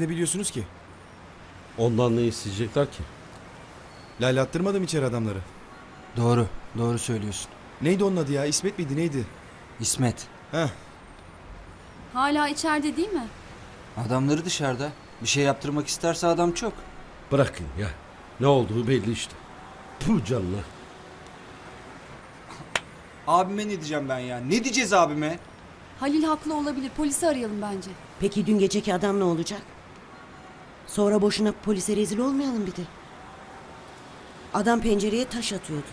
Ne biliyorsunuz ki? Ondan ne isteyecekler ki? Lale attırmadım içeri adamları. Doğru, doğru söylüyorsun. Neydi onun adı ya? İsmet miydi neydi? İsmet, Heh. Hala içeride değil mi? adamları dışarıda. Bir şey yaptırmak isterse adam çok. Bırakın ya. Ne olduğu belli işte. Puh canına. Abime ne diyeceğim ben ya? Ne diyeceğiz abime? Halil haklı olabilir. Polisi arayalım bence. Peki dün geceki adam ne olacak? Sonra boşuna polise rezil olmayalım bir de. Adam pencereye taş atıyordu.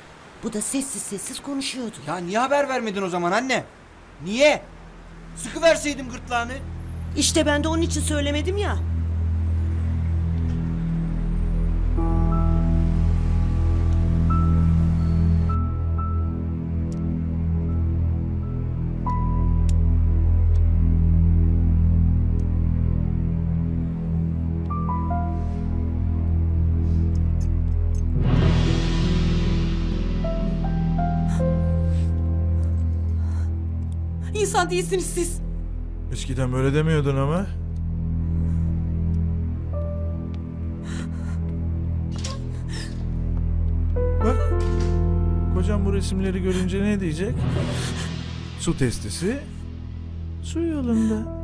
Bu da sessiz sessiz konuşuyordu. Ya niye haber vermedin o zaman anne? Niye? Sıkı verseydim gırtlağını. İşte ben de onun için söylemedim ya. İnsan değilsiniz siz. Eskiden böyle demiyordun ama. Bak. Kocam bu resimleri görünce ne diyecek? Su testisi. Su yolunda.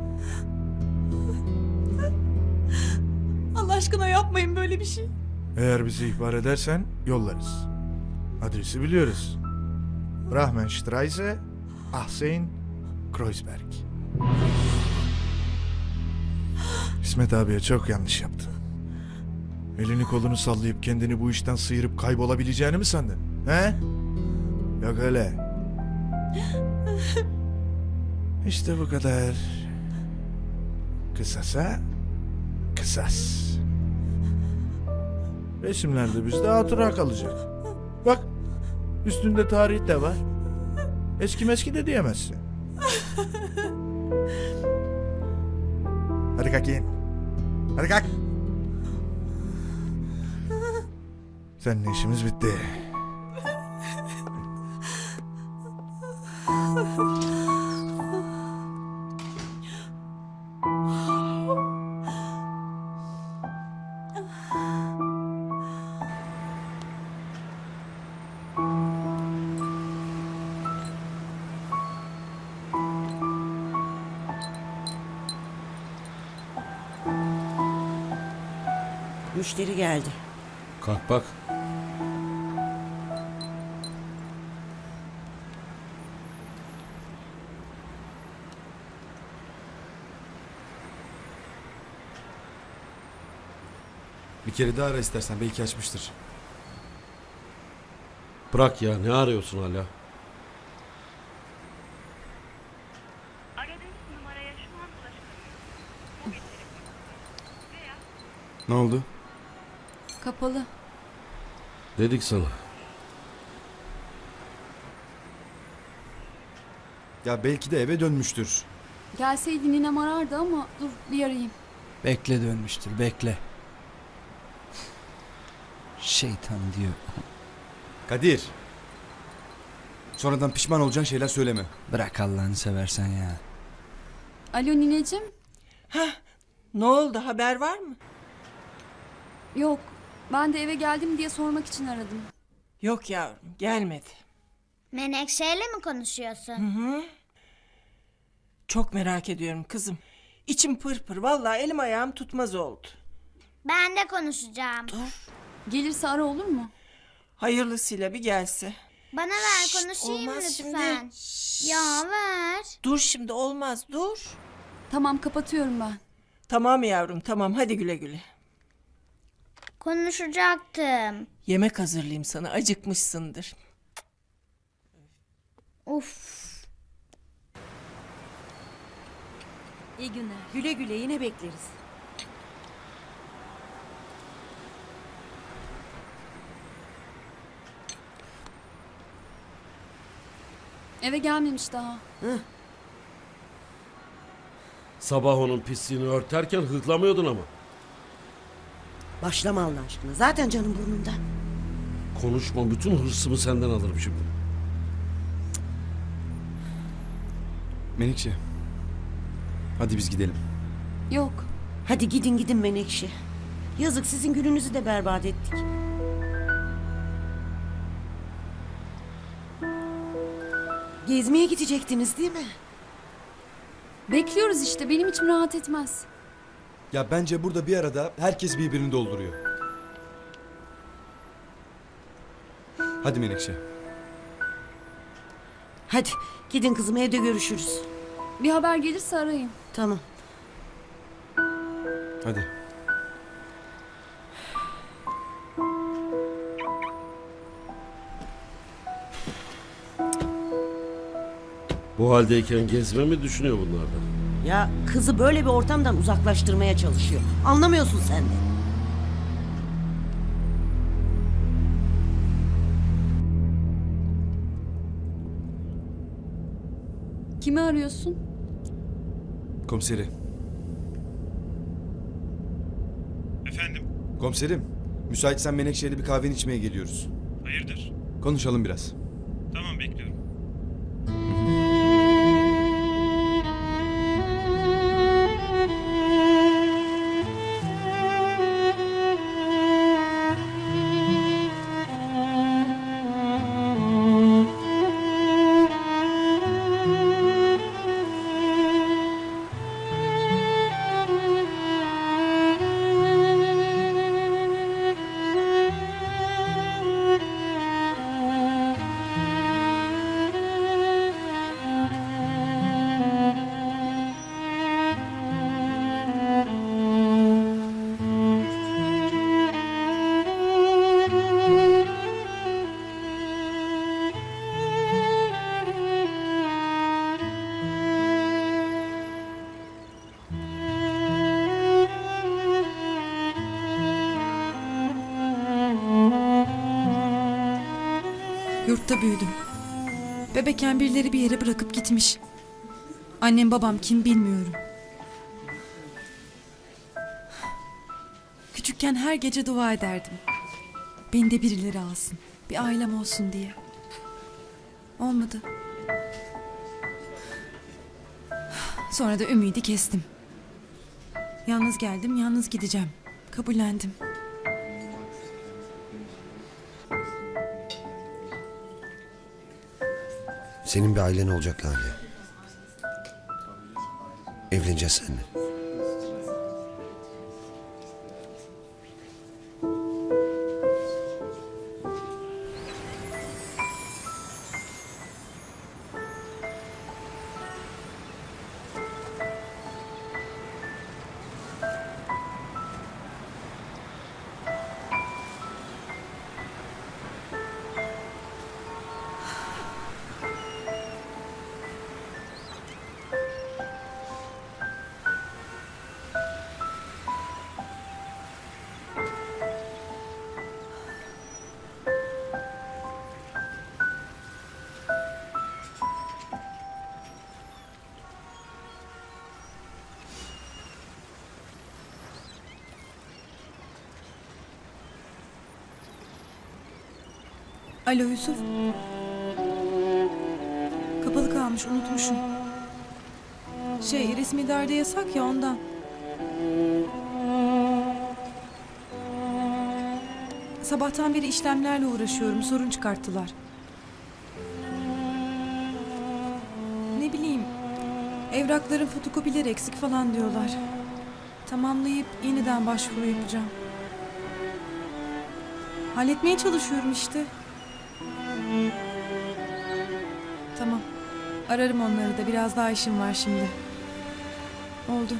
Allah aşkına yapmayın böyle bir şey. Eğer bizi ihbar edersen yollarız. Adresi biliyoruz. Brahmenstraße, Ahsen, Kreuzberg. İsmet abiye çok yanlış yaptın. Elini kolunu sallayıp kendini bu işten sıyırıp kaybolabileceğini mi sandın? He? Yok öyle. İşte bu kadar. Kısasa kısas. Resimlerde bizde hatıra kalacak. Bak üstünde tarih de var. Eski meski de diyemezsin. Hadi kalk yiyin. Hadi kalk. İşimiz bitti. Müşteri geldi. Kalk bak. Bir kere daha ara istersen belki açmıştır. Bırak ya. Ne arıyorsun hala? Aradığınız numaraya şu an veya Ne oldu? Kapalı. Dedik sana. Ya belki de eve dönmüştür. Gelseydi ninem arardı ama dur bir arayayım. Bekle dönmüştür, bekle. Şeytan diyor. Kadir. Sonradan pişman olacağın şeyler söyleme. Bırak Allah'ını seversen ya. Alo nineciğim. Ne oldu haber var mı? Yok. Ben de eve geldim diye sormak için aradım. Yok yavrum gelmedi. Menekşeyle mi konuşuyorsun? Çok merak ediyorum kızım. İçim pırpır vallahi elim ayağım tutmaz oldu. Ben de konuşacağım. Gelirse ara olur mu? Hayırlısıyla bir gelse. Bana ver Şşt, konuşayım olmaz lütfen. Ya ver. Dur şimdi olmaz dur. Tamam kapatıyorum ben. Tamam yavrum tamam hadi güle güle. Konuşacaktım. Yemek hazırlayayım sana acıkmışsındır. Uf. İyi günler. Güle güle yine bekleriz. Eve gelmemiş daha. Sabah onun pisliğini örterken hıklamıyordun ama. Başlama Allah aşkına. Zaten canım burnumda. Konuşma. Bütün hırsımı senden alırım şimdi. Menekşe. Hadi biz gidelim. Yok. Hadi gidin gidin Menekşe. Yazık sizin gününüzü de berbat ettik. Gezmeye gidecektiniz değil mi? Bekliyoruz işte benim içim rahat etmez. Ya bence burada bir arada herkes birbirini dolduruyor. Hadi Menekşe. Hadi gidin kızım evde görüşürüz. Bir haber gelirse arayın. Tamam. Hadi. Bu haldeyken gezme mi düşünüyor bunlardan? Ya kızı böyle bir ortamdan uzaklaştırmaya çalışıyor. Anlamıyorsun sen de. Kimi arıyorsun? Komiseri. Efendim, Komiserim. Müsaitsen Menekşe'yle bir kahveni içmeye geliyoruz. hayırdır? Konuşalım biraz. Tamam bekliyorum. Yurtta büyüdüm. Bebekken birileri bir yere bırakıp gitmiş. Annem babam kim bilmiyorum. Küçükken her gece dua ederdim. Beni de birileri alsın. Bir ailem olsun diye. Olmadı. Sonra da ümidi kestim. Yalnız geldim, yalnız gideceğim. Kabullendim. Senin bir ailen olacak Lale. Evleneceğiz seninle. Alo Yusuf. Kapalı kalmış unutmuşum. Şey resmi idarede yasak ya ondan. Sabahtan beri işlemlerle uğraşıyorum. Sorun çıkarttılar. Ne bileyim. Evrakların fotokopileri eksik falan diyorlar. Tamamlayıp yeniden başvuru yapacağım. Halletmeye çalışıyorum işte. Tamam. Ararım onları da. Biraz daha işim var şimdi. Oldu.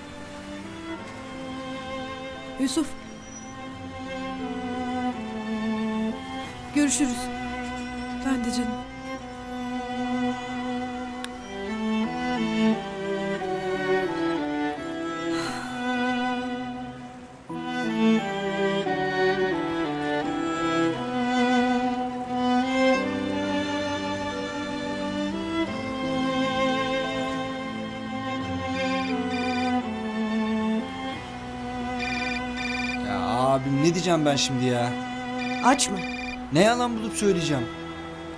Yusuf. Görüşürüz. Ben de canım. Abim ne diyeceğim ben şimdi ya? Açma. Ne yalan bulup söyleyeceğim?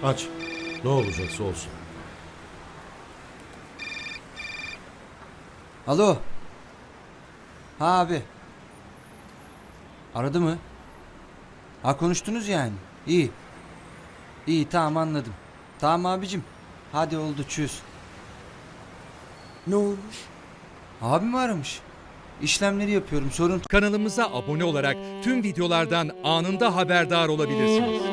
Aç. Ne olacaksa olsun. Alo. Ha abi. Aradı mı? Ha konuştunuz yani. İyi. İyi tamam anladım. Tamam abicim. Hadi oldu çöz. Ne olmuş? Abi mi aramış? İşlemleri yapıyorum sorun Kanalımıza abone olarak tüm videolardan anında haberdar olabilirsiniz.